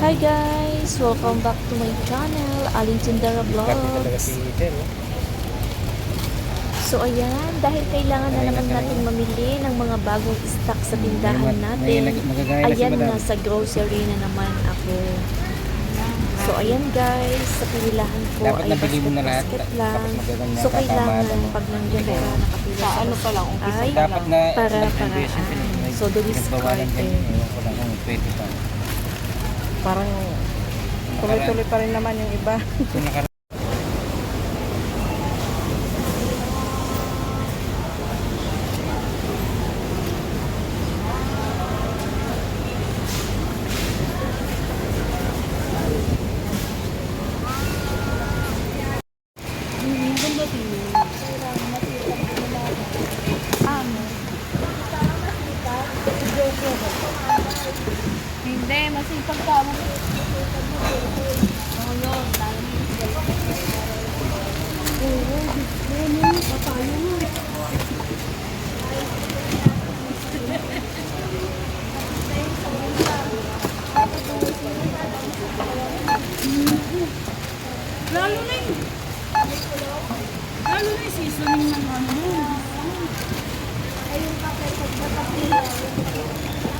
Hi guys! Welcome back to my channel, Aling Tindara Vlogs. oh. So ayan, dahil kailangan na naman natin mamili ng mga bagong stock sa tindahan natin. Ayan, nasa grocery na naman ako. So ayan guys, sa pinilahan ko Dapat ay nabili mo na lahat. basket-basket Dapat lang. So ang kailangan pag nandiyan ka nakapila Sa ano pa lang, ay pa Dapat lang. na para paraan. pinag- So, the pinagbawalan discard, kayo. eh. Ewan ko lang kung pwede pa. Parang tuloy-tuloy pa rin naman yung iba. So, naka- Hindi, masipag ka. Lalo na yung Lalo na yung seasoning ng ano Di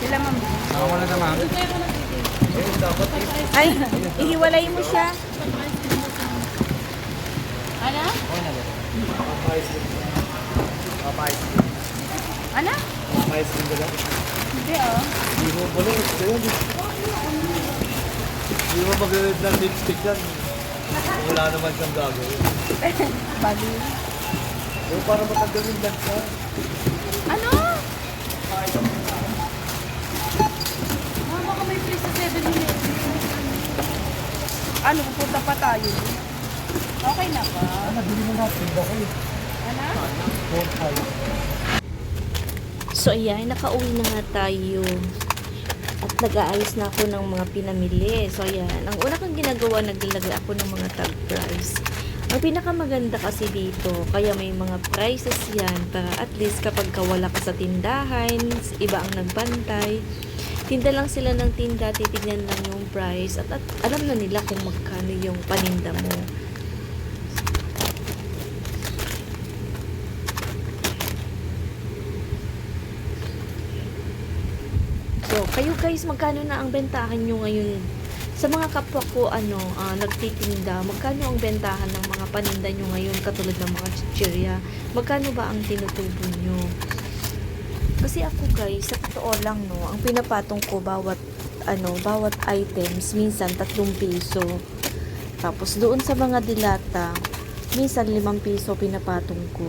Sila ma'am. Ako wala na ma'am. Ay, ihiwalay mo siya. Ano? Ano? Hindi oh. Hindi mo mag-red ng lipstick yan. Wala naman siyang gagawin. Bali. Pero para matanggal yung lansa. Ano? Baka may free sa 7-Eleven Ano, pupunta pa tayo. Okay na ba? Nabili mo natin ba kayo? Ano? 4-5. So ayan, nakauwi na nga tayo. At nag-aayos na ako ng mga pinamili. So ayan, ang una kong ginagawa, naglalagay ako ng mga tag price. Ang pinakamaganda kasi dito, kaya may mga prices yan para at least kapag kawala ka sa tindahan, iba ang nagbantay, tinda lang sila ng tinda, titignan lang yung price at, at alam na nila kung magkano yung paninda mo. So, kayo guys, magkano na ang bentahan nyo ngayon? Sa mga kapwa ko, ano, ah, nagtitinda, magkano ang bentahan ng mga paninda nyo ngayon, katulad ng mga chichirya? Magkano ba ang tinutubo nyo? Kasi ako guys, sa totoo lang, no, ang pinapatong ko bawat, ano, bawat items, minsan tatlong piso. Tapos doon sa mga dilata, minsan limang piso pinapatong ko.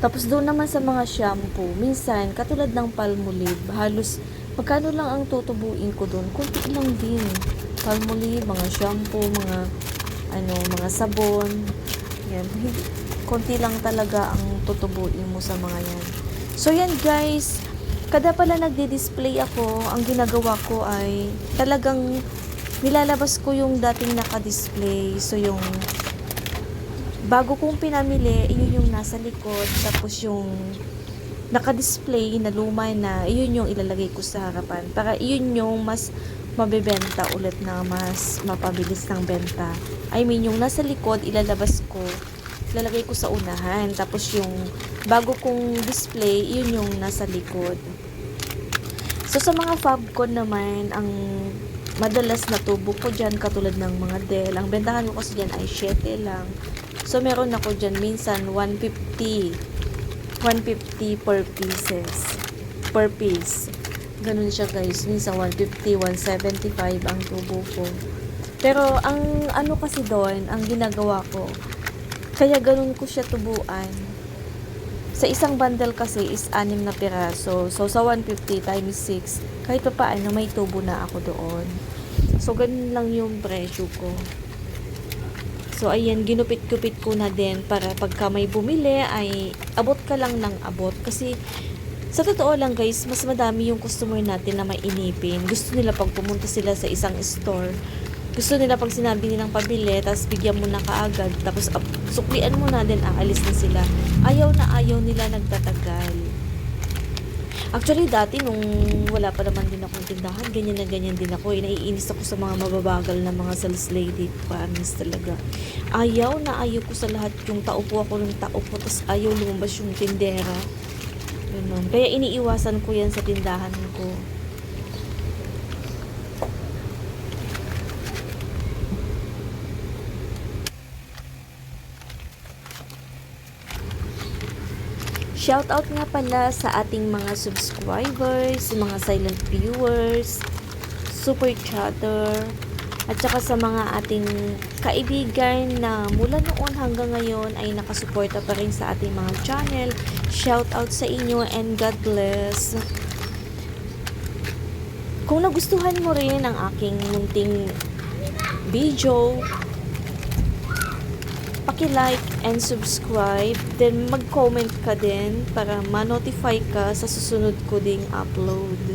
Tapos doon naman sa mga shampoo, minsan, katulad ng palmolive, halos, magkano lang ang tutubuin ko doon? Kunti lang din. Palmolive, mga shampoo, mga, ano, mga sabon. Yan. Konti lang talaga ang tutubuin mo sa mga yan. So, yan guys. Kada pala nagdi-display ako, ang ginagawa ko ay talagang nilalabas ko yung dating naka-display. So, yung bago kong pinamili, yun yung nasa likod. Tapos yung naka-display na luma na, yun yung ilalagay ko sa harapan. Para yun yung mas mabebenta ulit na mas mapabilis ng benta. I mean, yung nasa likod, ilalabas ko, ilalagay ko sa unahan. Tapos yung bago kong display, yun yung nasa likod. So, sa mga Fabcon naman, ang madalas na tubo ko dyan katulad ng mga Dell. Ang bentahan ko kasi dyan ay 7 lang. So, meron ako dyan minsan 150. 150 per pieces. Per piece. Ganun siya guys. Minsan 150, 175 ang tubo ko. Pero ang ano kasi doon, ang ginagawa ko, kaya ganun ko siya tubuan. Sa isang bundle kasi is 6 na piraso. So, sa 150 times 6, kahit pa paano may tubo na ako doon. So, ganun lang yung presyo ko. So, ayan, ginupit-gupit ko na din para pagka may bumili ay abot ka lang ng abot. Kasi, sa totoo lang guys, mas madami yung customer natin na may inipin. Gusto nila pag pumunta sila sa isang store, gusto nila pag sinabi nilang pabili, tapos bigyan mo na kaagad, tapos up, suklian mo na din, aalis na sila. Ayaw na ayaw nila nagtatagal. Actually, dati nung wala pa naman din akong tindahan, ganyan na ganyan din ako. Eh, naiinis ako sa mga mababagal na mga sales lady. Promise talaga. Ayaw na ayaw ko sa lahat yung taupo ako ng taupo, tapos ayaw lumabas yung tindera. Ganun. Kaya iniiwasan ko yan sa tindahan ko. Shoutout nga pala sa ating mga subscribers, mga silent viewers, super chatter, at saka sa mga ating kaibigan na mula noon hanggang ngayon ay nakasuporta pa rin sa ating mga channel. Shoutout sa inyo and God bless. Kung nagustuhan mo rin ang aking munting video, paki-like and subscribe, then mag-comment ka din para ma-notify ka sa susunod ko ding upload.